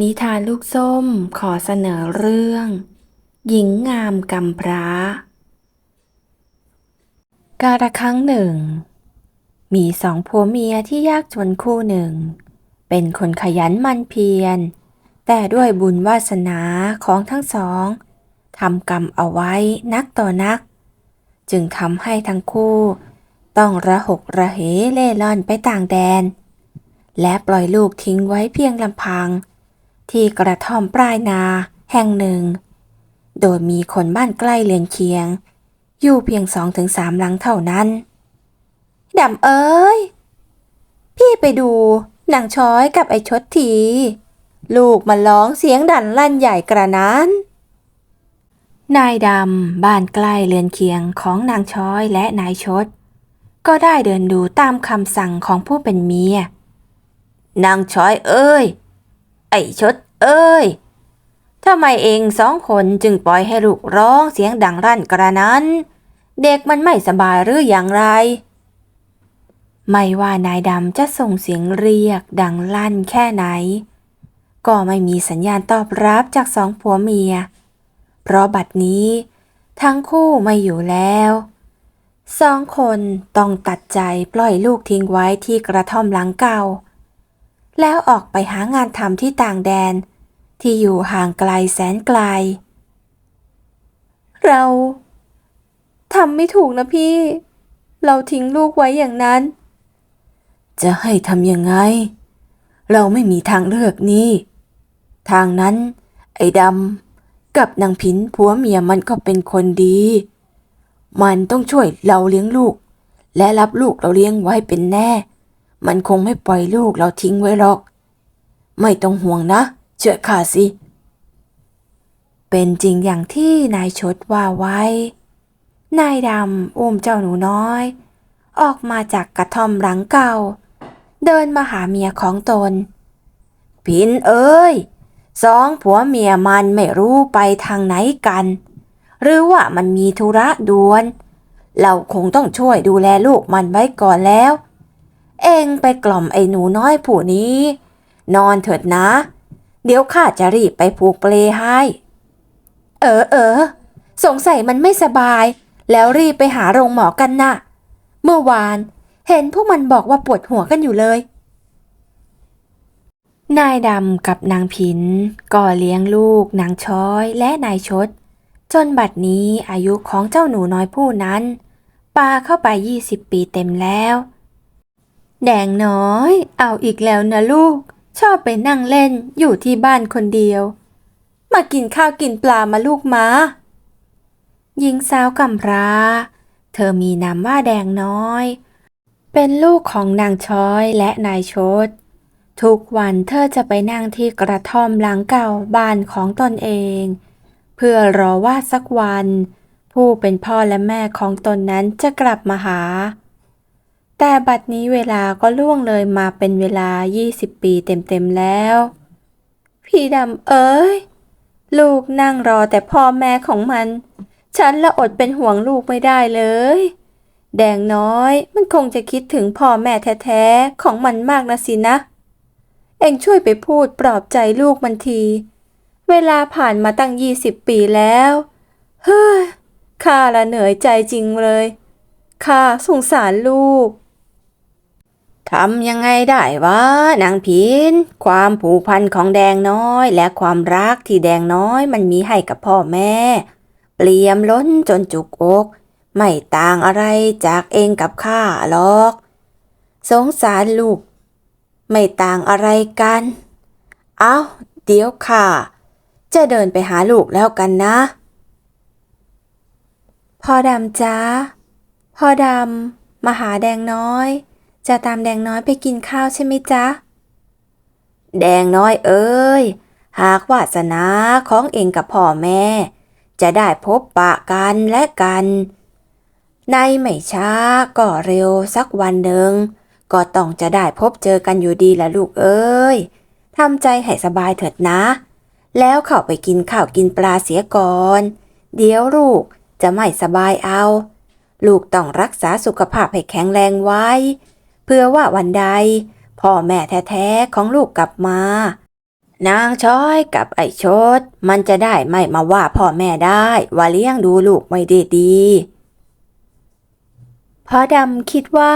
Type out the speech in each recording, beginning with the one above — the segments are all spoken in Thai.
นิทานลูกส้มขอเสนอเรื่อง หญิงงามกำพร้า กาละครั้งหนึ่ง มีสองผัวเมียที่ยากจนคู่หนึ่ง เป็นคนขยันมันเพียร แต่ด้วยบุญวาสนาของทั้งสองทำกรรมเอาไว้นักต่อนัก จึงทำให้ทั้งคู่ ต้องระหกระเหเล่ร่อนไปต่างแดน และปล่อยลูกทิ้งไว้เพียงลำพัง ที่กระท่อมปลายนาแห่งหนึ่ง โดยมีคนบ้านใกล้เรือนเคียง อยู่เพียงสองถึงสามหลังเท่านั้นดำเอ้ย พี่ไปดูนางช้อยกับไอ้ชดที ลูกมันร้องเสียงดันลั่นใหญ่กระนั้น นายดำบ้านใกล้เรือนเคียงของนางช้อยและนายชด ก็ได้เดินดูตามคำสั่งของผู้เป็นเมียนางช้อยเอ้ย ไอ้ชด เอ้ยทำไมเองสองคนจึงปล่อยให้ลูกร้องเสียงดังรั่นกระนั้น เด็กมันไม่สบายหรืออย่างไร ไม่ว่านายดำจะส่งเสียงเรียกดังลั่นแค่ไหน ก็ไม่มีสัญญาณตอบรับจากสองผัวเมีย เพราะบัดนี้ ทั้งคู่ไม่อยู่แล้วสองคนต้องตัดใจปล่อยลูกทิ้งไว้ที่กระท่อมหลังเก่า แล้วออกไปหางานทำที่ต่างแดน ที่อยู่ห่างไกลแสนไกล เราทำไม่ถูกนะพี่ เราทิ้งลูกไว้อย่างนั้น จะให้ทำยังไง เราไม่มีทางเลือกนี่ทางนั้น ไอ้ดำกับนางผินผัวเมียมันก็เป็นคนดี มันต้องช่วยเราเลี้ยงลูก และรับลูกเราเลี้ยงไว้เป็นแน่ มันคงไม่ปล่อยลูกเราทิ้งไว้หรอก ไม่ต้องห่วงนะ เชื่อข้าสิ เป็นจริงอย่างที่นายชดว่าไว้ นายดำอุ้มเจ้าหนูน้อย ออกมาจากกระท่อมหลังเก่า เดินมาหาเมียของตน พินเอ้ยสองผัวเมียมันไม่รู้ไปทางไหนกัน หรือว่ามันมีธุระด่วน เราคงต้องช่วยดูแลลูกมันไว้ก่อนแล้ว เองไปกล่อมไอ้หนูน้อยผู้นี้ นอนเถิดนะ เดี๋ยวข้าจะรีบไปผูกเปลให้ เออเออ สงสัยมันไม่สบาย แล้วรีบไปหาโรงหมอกันนะ่ะ เมื่อวานเห็นพวกมันบอกว่าปวดหัวกันอยู่เลย นายดำกับนางผินก็เลี้ยงลูก นางช้อยและนายชด จนบัดนี้อายุของเจ้าหนูน้อยผู้นั้นปาเข้าไป 20 ปีเต็มแล้ว แดงน้อย เอาอีกแล้วนะลูก ชอบไปนั่งเล่นอยู่ที่บ้านคนเดียว มากินข้าวกินปลามาลูกม้าหญิงสาวกำพร้า เธอมีนามว่าแดงน้อย เป็นลูกของนางช้อยและนายชด ทุกวันเธอจะไปนั่งที่กระท่อมหลังเก่าบ้านของตนเอง เพื่อรอว่าสักวัน ผู้เป็นพ่อและแม่ของตนนั้นจะกลับมาหา แต่บัดนี้เวลาก็ล่วงเลยมาเป็นเวลา 20 ปีเต็มๆแล้ว พี่ดำเอ้ย ลูกนั่งรอแต่พ่อแม่ของมัน ฉันละอดเป็นห่วงลูกไม่ได้เลย แดงน้อยมันคงจะคิดถึงพ่อแม่แท้ๆ ของมันมากนะสินะ เอ็งช่วยไปพูดปลอบใจลูกมันที เวลาผ่านมาตั้งยี่สิบปีแล้ว เฮ้ยข้าละเหนื่อยใจจริงเลยข้าสงสารลูก ทำยังไงได้วะนางพิน ความผูกพันของแดงน้อย และความรักที่แดงน้อยมันมีให้กับพ่อแม่ เปลี่ยมล้นจนจุกอก ไม่ต่างอะไรจากเองกับข้าหรอก สงสารลูก ไม่ต่างอะไรกัน เอาเดี๋ยวข้าจะเดินไปหาลูกแล้วกันนะ พ่อดำจ้าพ่อดำมาหาแดงน้อย จะตามแดงน้อยไปกินข้าวใช่ไหมจ๊ะ แดงน้อยเอ้ย หากวาสนาของเองกับพ่อแม่ จะได้พบปะกันและกัน ในไม่ช้าก็เร็วสักวันหนึ่ง ก็ต้องจะได้พบเจอกันอยู่ดีละลูกเอ้ยทำใจให้สบายเถิดนะ แล้วเข้าไปกินข้าวกินปลาเสียก่อน เดี๋ยวลูกจะไม่สบายเอา ลูกต้องรักษาสุขภาพให้แข็งแรงไว้ เพื่อว่าวันใด พ่อแม่แท้ๆของลูกกลับมา นางช้อยกับไอ้ชด มันจะได้ไม่มาว่าพ่อแม่ได้ว่าเลี้ยงดูลูกไม่ด้ดีพ่อดำคิดว่า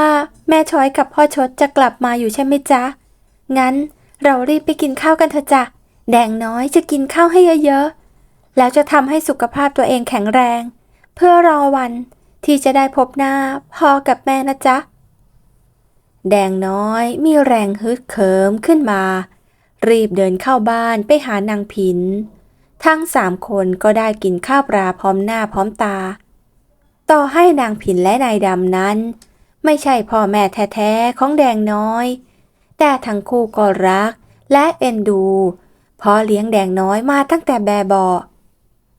แม่ช้อยกับพ่อชดจะกลับมาอยู่ใช่ไหมจ๊ะ งั้นเรารีบไปกินข้าวกันเถอะจ้ะ แดงน้อยจะกินข้าวให้เยอะๆ แล้วจะทำให้สุขภาพตัวเองแข็งแรง เพื่อรอวันที่จะได้พบหน้าพ่อกับแม่นะจ๊ะ แดงน้อยมีแรงฮึดเขิมขึ้นมา รีบเดินเข้าบ้านไปหานางผิน ทั้งสามคนก็ได้กินข้าวปลาพร้อมหน้าพร้อมตา ต่อให้นางผินและนายดำนั้น ไม่ใช่พ่อแม่แท้ๆของแดงน้อย แต่ทั้งคู่ก็รักและเอ็นดูเพราะเลี้ยงแดงน้อยมาตั้งแต่แบบเบา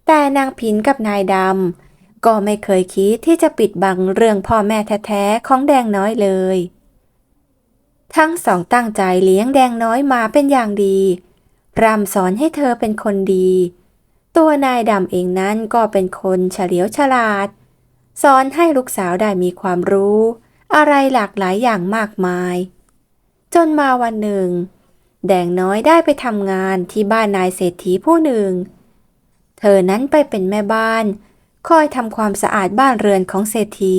แต่นางผินกับนายดำก็ไม่เคยคิดที่จะปิดบังเรื่องพ่อแม่แท้ๆของแดงน้อยเลย ทั้งสองตั้งใจเลี้ยงแดงน้อยมาเป็นอย่างดีพร่ำสอนให้เธอเป็นคนดี ตัวนายดำเองนั้นก็เป็นคนเฉลียวฉลาด สอนให้ลูกสาวได้มีความรู้ อะไรหลากหลายอย่างมากมาย จนมาวันหนึ่ง แดงน้อยได้ไปทำงานที่บ้านนายเศรษฐีผู้หนึ่ง เธอนั้นไปเป็นแม่บ้าน คอยทำความสะอาดบ้านเรือนของเศรษฐี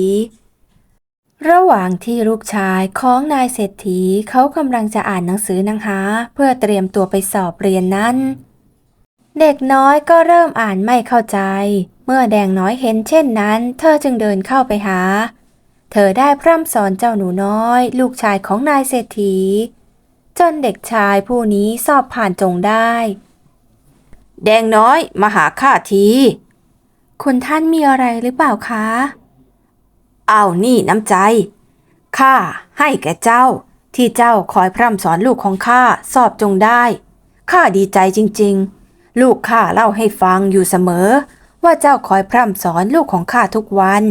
ระหว่างที่ลูกชายของนายเศรษฐีเขากำลังจะอ่านหนังสือหนังหา เพื่อเตรียมตัวไปสอบเรียนนั้น เด็กน้อยก็เริ่มอ่านไม่เข้าใจ เมื่อแดงน้อยเห็นเช่นนั้น เธอจึงเดินเข้าไปหา เธอได้พร่ำสอนเจ้าหนูน้อย ลูกชายของนายเศรษฐี จนเด็กชายผู้นี้สอบผ่านจงได้ แดงน้อยมาหาข้าที คุณท่านมีอะไรหรือเปล่าคะ เอานี่น้ำใจ ข้าให้แก่เจ้า ที่เจ้าคอยพร่ำสอนลูกของข้าสอบจงได้ ข้าดีใจจริง ๆ ลูกข้าเล่าให้ฟังอยู่เสมอ ว่าเจ้าคอยพร่ำสอนลูกของข้าทุกวัน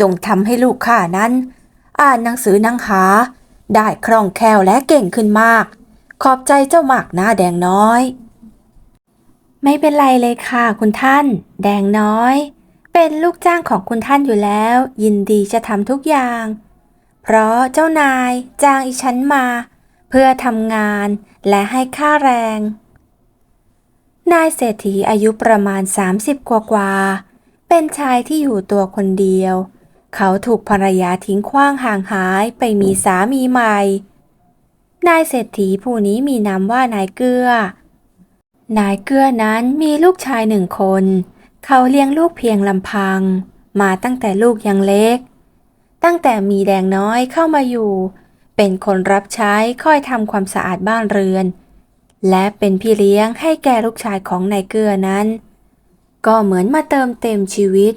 จงทำให้ลูกข้านั้น อ่านหนังสือนังหา ได้คล่องแคล่วและเก่งขึ้นมาก ขอบใจเจ้ามากหนะแดงน้อย ไม่เป็นไรเลยค่ะคุณท่าน แดงน้อย เป็นลูกจ้างของคุณท่านอยู่แล้ว ยินดีจะทำทุกอย่าง เพราะเจ้านายจ้างอีฉันมา เพื่อทำงานและให้ค่าแรง นายเศรษฐีอายุประมาณ 30 กว่ากว่า เป็นชายที่อยู่ตัวคนเดียว เขาถูกภรรยาทิ้งขว้างห่างหายไปมีสามีใหม่ นายเศรษฐีผู้นี้มีนามว่านายเกื้อ นายเกื้อนั้นมีลูกชายหนึ่งคน เขาเลี้ยงลูกเพียงลำพัง มาตั้งแต่ลูกยังเล็ก ตั้งแต่มีแดงน้อยเข้ามาอยู่ เป็นคนรับใช้คอยทำความสะอาดบ้านเรือน และเป็นพี่เลี้ยงให้แก่ลูกชายของนายเกื้อนั้น ก็เหมือนมาเติมเต็มชีวิต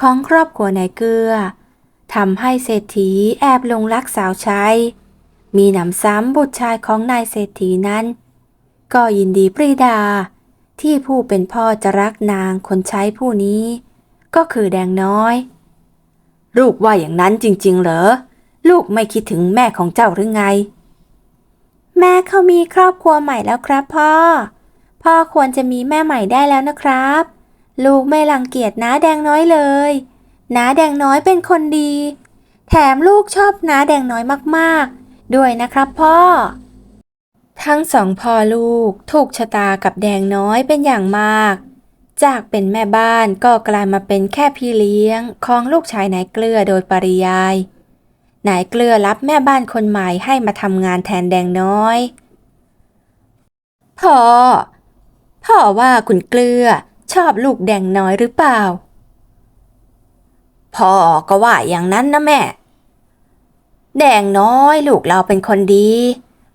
ของครอบครัวนายเกื้อทำให้เศรษฐีแอบลงรักสาวใช้ มีหนำซ้ำบุตรชายของนายเศรษฐีนั้น ก็ยินดีปรีดา ที่ผู้เป็นพ่อจะรักนางคนใช้ผู้นี้ ก็คือแดงน้อย ลูกว่าอย่างนั้นจริง ๆ เหรอ ลูกไม่คิดถึงแม่ของเจ้าหรือไง แม่เขามีครอบครัวใหม่แล้วครับพ่อ พ่อควรจะมีแม่ใหม่ได้แล้วนะครับ ลูกไม่รังเกียจน้าแดงน้อยเลยน้าแดงน้อยเป็นคนดี แถมลูกชอบน้าแดงน้อยมากๆ ด้วยนะครับพ่อ ทั้งสองพ่อลูกถูกชะตากับแดงน้อยเป็นอย่างมาก จากเป็นแม่บ้านก็กลายมาเป็นแค่พี่เลี้ยงของลูกชายนายเกลือโดยปริยาย นายเกลือรับแม่บ้านคนใหม่ให้มาทำงานแทนแดงน้อย พ่อ พ่อว่าคุณเกลือชอบลูกแดงน้อยหรือเปล่า พ่อก็ว่าอย่างนั้นนะแม่ แดงน้อยลูกเราเป็นคนดี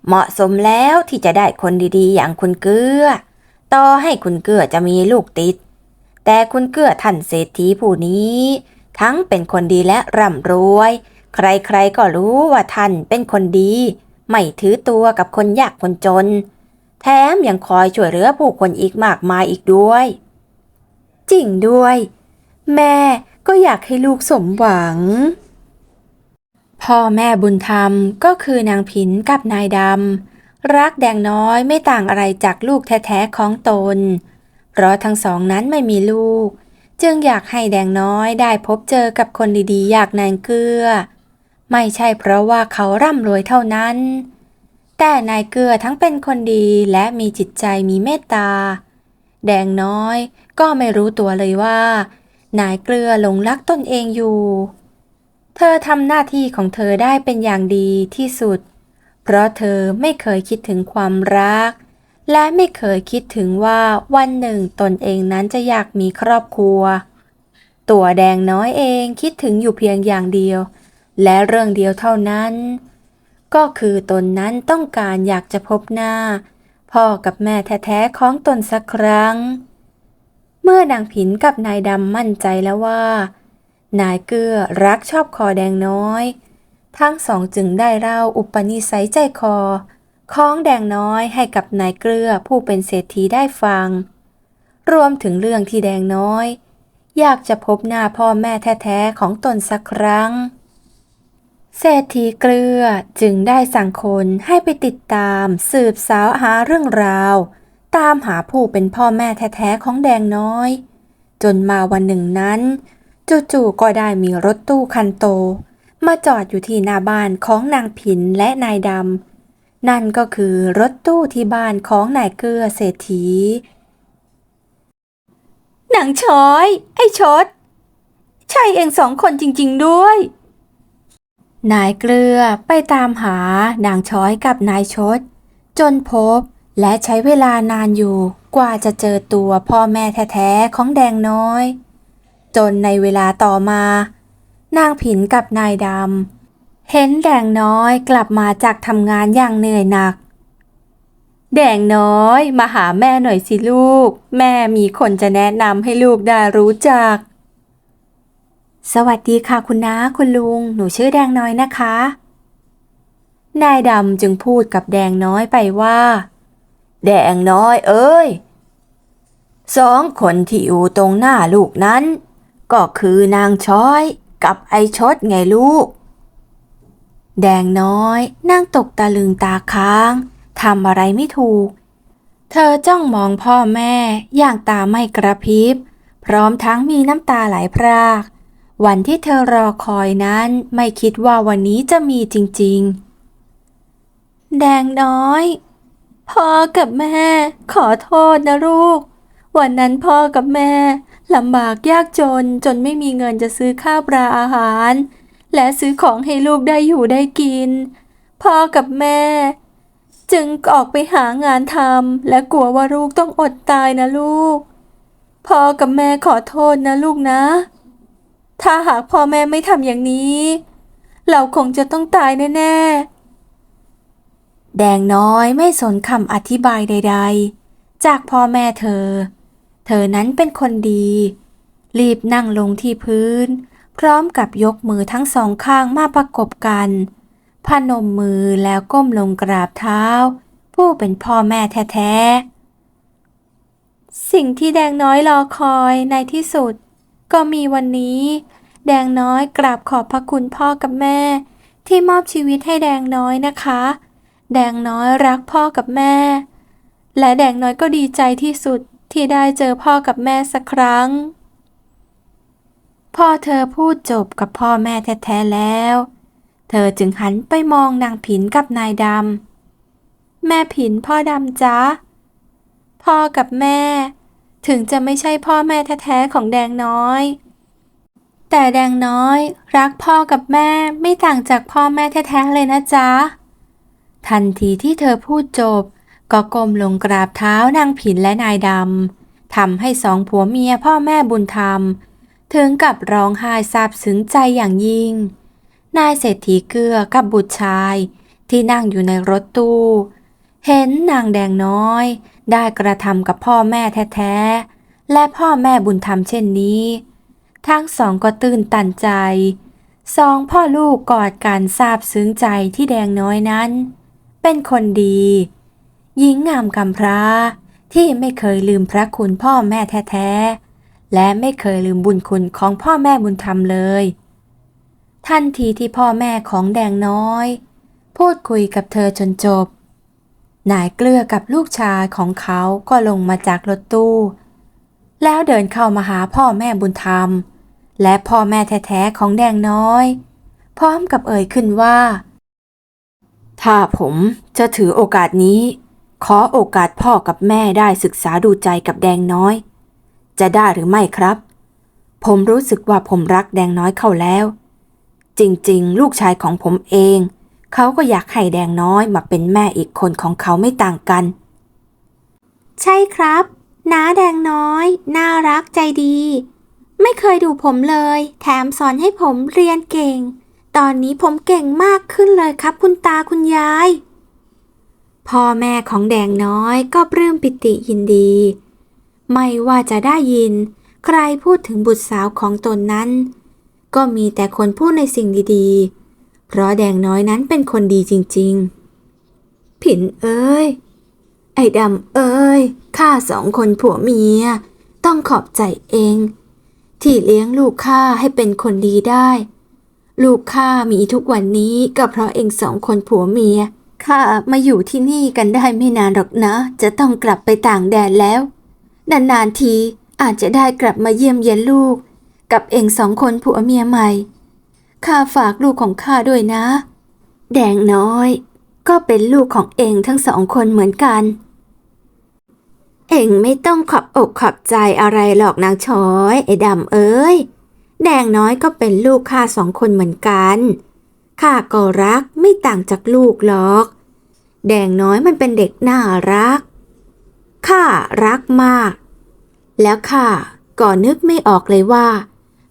เหมาะสมแล้วที่จะได้คนดีๆ อย่างคุณเกื้อ ต่อให้คุณเกื้อจะมีลูกติด แต่คุณเกื้อท่านเศรษฐีผู้นี้ ทั้งเป็นคนดีและร่ำรวย ใครๆก็รู้ว่าท่านเป็นคนดี ไม่ถือตัวกับคนยากคนจน แถมยังคอยช่วยเหลือผู้คนอีกมากมายอีกด้วย จริงด้วย แม่ก็อยากให้ลูกสมหวัง พ่อแม่บุญธรรมก็คือนางผินกับนายดำ รักแดงน้อยไม่ต่างอะไรจากลูกแท้ๆของตน เพราะทั้งสองนั้นไม่มีลูก จึงอยากให้แดงน้อยได้พบเจอกับคนดีๆ อยากนางเกลือ ไม่ใช่เพราะว่าเขาร่ำรวยเท่านั้น แต่นายเกลือทั้งเป็นคนดีและมีจิตใจมีเมตตา แดงน้อยก็ไม่รู้ตัวเลยว่า นายเกลือหลงรักตนเองอยู่ เธอทำหน้าที่ของเธอได้เป็นอย่างดีที่สุด เพราะเธอไม่เคยคิดถึงความรัก และไม่เคยคิดถึงว่าวันหนึ่งตนเองนั้นจะอยากมีครอบครัว ตัวแดงน้อยเองคิดถึงอยู่เพียงอย่างเดียว และเรื่องเดียวเท่านั้น ก็คือตนนั้นต้องการอยากจะพบหน้า พ่อกับแม่แท้ๆของตนสักครั้ง เมื่อนางผินกับนายดำมั่นใจแล้วว่า นายเกื้อรักชอบคอแดงน้อย ทั้งสองจึงได้เล่าอุปนิสัยใจคอของแดงน้อยให้กับนายเกลือผู้เป็นเศรษฐีได้ฟัง รวมถึงเรื่องที่แดงน้อย อยากจะพบหน้าพ่อแม่แท้ๆของตนสักครั้ง เศรษฐีเกลือจึงได้สั่งคนให้ไปติดตามสืบสาวหาเรื่องราว ตามหาผู้เป็นพ่อแม่แท้ๆของแดงน้อย จนมาวันหนึ่งนั้น จู่ๆก็ได้มีรถตู้คันโต มาจอดอยู่ที่หน้าบ้านของนางผินและนายดำ นั่นก็คือรถตู้ที่บ้านของนายเกลือเศรษฐีหนังช้อย ไอ้ชด ใช่เองสองคนจริง ๆด้วย นายเกลือไปตามหานางช้อยกับนายชด จนพบและใช้เวลานานอยู่กว่าจะเจอตัวพ่อแม่แท้ ๆ ของแดงน้อย จนในเวลาต่อมา นางผินกับนายดำเห็นแดงน้อยกลับมาจากทำงานอย่างเหนื่อยหนัก แดงน้อยมาหาแม่หน่อยสิลูก แม่มีคนจะแนะนำให้ลูกได้รู้จัก สวัสดีค่ะคุณน้าคุณลุง หนูชื่อแดงน้อยนะคะ นายดำจึงพูดกับแดงน้อยไปว่า แดงน้อยเอ้ยสองคนที่อยู่ตรงหน้าลูกนั้น ก็คือนางช้อยกับไอชดไงลูก แดงน้อยนั่งตกตะลึงตาค้างทำอะไรไม่ถูก เธอจ้องมองพ่อแม่อย่างตาไม่กระพริบ พร้อมทั้งมีน้ำตาไหลพราก วันที่เธอรอคอยนั้นไม่คิดว่าวันนี้จะมีจริง ๆ แดงน้อย พ่อกับแม่ ขอโทษนะลูก วันนั้นพ่อกับแม่ ลำบากยากจนจนไม่มีเงินจะซื้อข้าวปลาอาหาร และซื้อของให้ลูกได้อยู่ได้กิน พ่อกับแม่ จึงออกไปหางานทำและกลัวว่าลูกต้องอดตายนะลูก พ่อกับแม่ขอโทษนะลูกนะ ถ้าหากพ่อแม่ไม่ทำอย่างนี้ เราคงจะต้องตายแน่ๆ แดงน้อยไม่สนคำอธิบายใด ๆ จากพ่อแม่เธอ เธอนั้นเป็นคนดี รีบนั่งลงที่พื้น พร้อมกับยกมือทั้งสองข้างมาประกบกัน พนมมือแล้วก้มลงกราบเท้า ผู้เป็นพ่อแม่แท้ๆ สิ่งที่แดงน้อยรอคอยในที่สุด ก็มีวันนี้ แดงน้อยกราบขอบพระคุณพ่อกับแม่ ที่มอบชีวิตให้แดงน้อยนะคะ แดงน้อยรักพ่อกับแม่ และแดงน้อยก็ดีใจที่สุด ที่ได้เจอพ่อกับแม่สักครั้งพ่อเธอพูดจบกับพ่อแม่แท้ๆแล้ว เธอจึงหันไปมองนางผินกับนายดำแม่ผินพ่อดำจ๊ะพ่อกับแม่ ถึงจะไม่ใช่พ่อแม่แท้ๆของแดงน้อย แต่แดงน้อยรักพ่อกับแม่ไม่ต่างจากพ่อแม่แท้ๆเลยนะจ๊ะทันทีที่เธอพูดจบ ก็ก้มลงกราบเท้านางผินและนายดำทำให้สองผัวเมียพ่อแม่บุญธรรม ถึงกับร้องไห้ซาบซึ้งใจอย่างยิ่ง นายเศรษฐีเกื้อกับบุตรชายที่นั่งอยู่ในรถตู้ เห็นนางแดงน้อย ได้กระทำกับพ่อแม่แท้ๆ และพ่อแม่บุญธรรมเช่นนี้ ทั้งสองก็ตื่นตันใจสองพ่อลูกกอดกันซาบซึ้งใจที่แดงน้อยนั้น เป็นคนดี หญิงงามกำพร้า ที่ไม่เคยลืมพระคุณพ่อแม่แท้ๆ และไม่เคยลืมบุญคุณของพ่อแม่บุญธรรมเลย ทันทีที่พ่อแม่ของแดงน้อย พูดคุยกับเธอจนจบ นายเกลือกับลูกชายของเขาก็ลงมาจากรถตู้ แล้วเดินเข้ามาหาพ่อแม่บุญธรรม และพ่อแม่แท้ๆของแดงน้อย พร้อมกับเอ่ยขึ้นว่า ถ้าผมจะถือโอกาสนี้ ขอโอกาสพ่อกับแม่ได้ศึกษาดูใจกับแดงน้อย จะได้หรือไม่ครับ ผมรู้สึกว่าผมรักแดงน้อยเข้าแล้ว จริงๆ ลูกชายของผมเอง เขาก็อยากให้แดงน้อยมาเป็นแม่อีกคนของเขาไม่ต่างกัน ใช่ครับ น้าแดงน้อย น่ารักใจดี ไม่เคยดูผมเลย แถมสอนให้ผมเรียนเก่ง ตอนนี้ผมเก่งมากขึ้นเลยครับคุณตาคุณยาย พ่อแม่ของแดงน้อยก็ปลื้มปิติยินดี ไม่ว่าจะได้ยิน ใครพูดถึงบุตรสาวของตนนั้น ก็มีแต่คนพูดในสิ่งดีๆ เพราะแดงน้อยนั้นเป็นคนดีจริงๆ ผินเอ้ย ไอ้ดำเอ้ย ข้าสองคนผัวเมีย ต้องขอบใจเอง ที่เลี้ยงลูกข้าให้เป็นคนดีได้ ลูกข้ามีทุกวันนี้ก็เพราะเองสองคนผัวเมีย ข้ามาอยู่ที่นี่กันได้ไม่นานหรอกนะ จะต้องกลับไปต่างแดนแล้ว นานๆทีอาจจะได้กลับมาเยี่ยมเยียนลูก กับเองสองคนผัวเมียใหม่ ข้าฝากลูกของข้าด้วยนะ แดงน้อย ก็เป็นลูกของเองทั้งสองคนเหมือนกัน เองไม่ต้องขอบอกขอบใจอะไรหรอกนางช้อยไอ้ดำเอ้ย แดงน้อยก็เป็นลูกข้าสองคนเหมือนกัน ข้าก็รักไม่ต่างจากลูกหรอก แดงน้อยมันเป็นเด็กน่ารัก ข้ารักมาก แล้วข้าก็นึกไม่ออกเลยว่า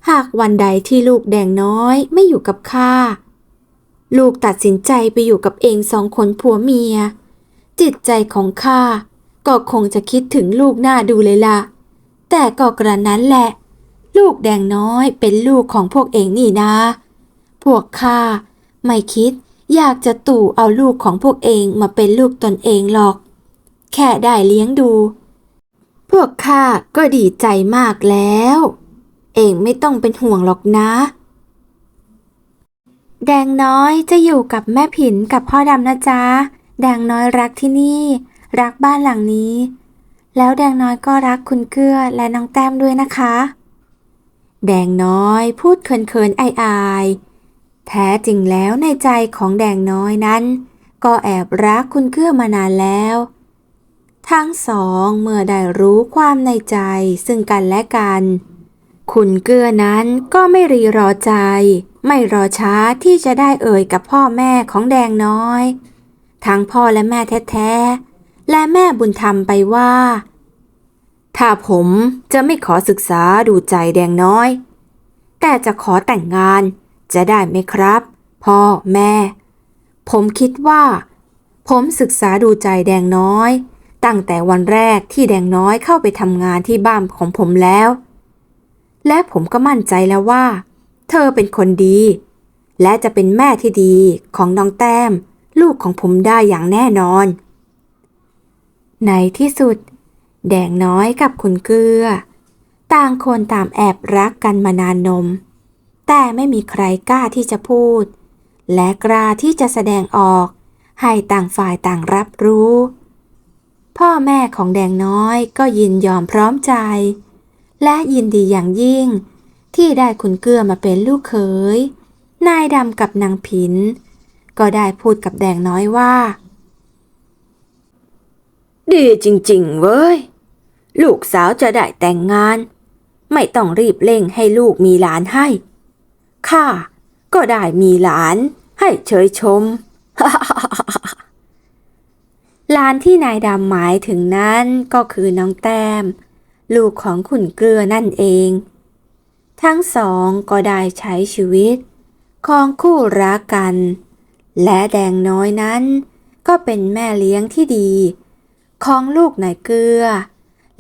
หากวันใดที่ลูกแดงน้อยไม่อยู่กับข้า ลูกตัดสินใจไปอยู่กับเองสองคนผัวเมีย จิตใจของข้าก็คงจะคิดถึงลูกหน้าดูเลยล่ะ แต่ก็กระนั้นแหละ ลูกแดงน้อยเป็นลูกของพวกเองนี่นะ พวกข้า ไม่คิดอยากจะตู่เอาลูกของพวกเองมาเป็นลูกตนเองหรอก แค่ได้เลี้ยงดู พวกข้าก็ดีใจมากแล้ว เองไม่ต้องเป็นห่วงหรอกนะ แดงน้อยจะอยู่กับแม่ผินกับพ่อดำนะจ๊ะ แดงน้อยรักที่นี่ รักบ้านหลังนี้ แล้วแดงน้อยก็รักคุณเกื้อและน้องแต้มด้วยนะคะ แดงน้อยพูดเขินๆอายๆ แท้จริงแล้วในใจของแดงน้อยนั้น ก็แอบรักคุณเกื้อมานานแล้ว ทั้งสองเมื่อได้รู้ความในใจซึ่งกันและกัน คุณเกื้อนั้นก็ไม่รีรอใจ ไม่รอช้าที่จะได้เอ่ยกับพ่อแม่ของแดงน้อย ทั้งพ่อและแม่แท้ๆ และแม่บุญธรรมไปว่า ถ้าผมจะไม่ขอศึกษาดูใจแดงน้อย แต่จะขอแต่งงาน จะได้ไหมครับ พ่อแม่ ผมคิดว่า ผมศึกษาดูใจแดงน้อย ตั้งแต่วันแรกที่แดงน้อยเข้าไปทำงานที่บ้านของผมแล้ว และผมก็มั่นใจแล้วว่า เธอเป็นคนดี และจะเป็นแม่ที่ดีของน้องแต้ม ลูกของผมได้อย่างแน่นอน ในที่สุด แดงน้อยกับคุณเกลือ ต่างคนต่างแอบรักกันมานานนม แต่ไม่มีใครกล้าที่จะพูด และกล้าที่จะแสดงออก ให้ต่างฝ่ายต่างรับรู้ พ่อแม่ของแดงน้อยก็ยินยอมพร้อมใจ และยินดีอย่างยิ่ง ที่ได้คุณเกื้อมาเป็นลูกเขย นายดำกับนางผิน ก็ได้พูดกับแดงน้อยว่า ดีจริงๆเว้ย ลูกสาวจะได้แต่งงาน ไม่ต้องรีบเร่งให้ลูกมีหลานให้ ข้าก็ได้มีหลานให้เฉยชม หลานที่นายดำหมายถึงนั้นก็คือน้องแต้ม ลูกของขุนเกลือนั่นเอง ทั้งสองก็ได้ใช้ชีวิต ของคู่รักกัน และแดงน้อยนั้น ก็เป็นแม่เลี้ยงที่ดี ของลูกนายเกลือ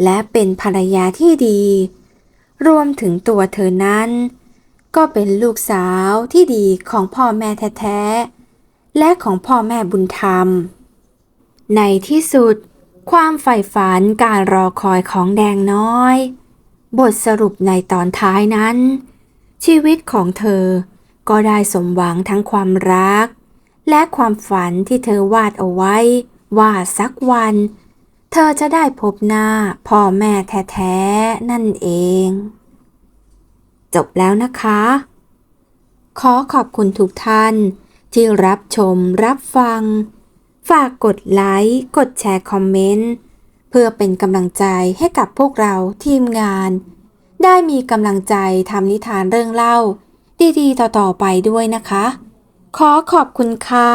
และเป็นภรรยาที่ดี รวมถึงตัวเธอนั้น ก็เป็นลูกสาวที่ดีของพ่อแม่แท้ๆ และของพ่อแม่บุญธรรม ในที่สุด ความใฝ่ฝันการรอคอยของแดงน้อย บทสรุปในตอนท้ายนั้น ชีวิตของเธอก็ได้สมหวังทั้งความรัก และความฝันที่เธอวาดเอาไว้ว่าสักวัน เธอจะได้พบหน้าพ่อแม่แท้ๆ นั่นเอง จบแล้วนะคะ ขอขอบคุณทุกท่าน ที่รับชมรับฟัง ฝากกดไลค์ กดแชร์คอมเมนต์ เพื่อเป็นกำลังใจให้กับพวกเราทีมงาน ได้มีกำลังใจทำนิทานเรื่องเล่า ดีๆ ต่อๆไปด้วยนะคะ ขอขอบคุณค่ะ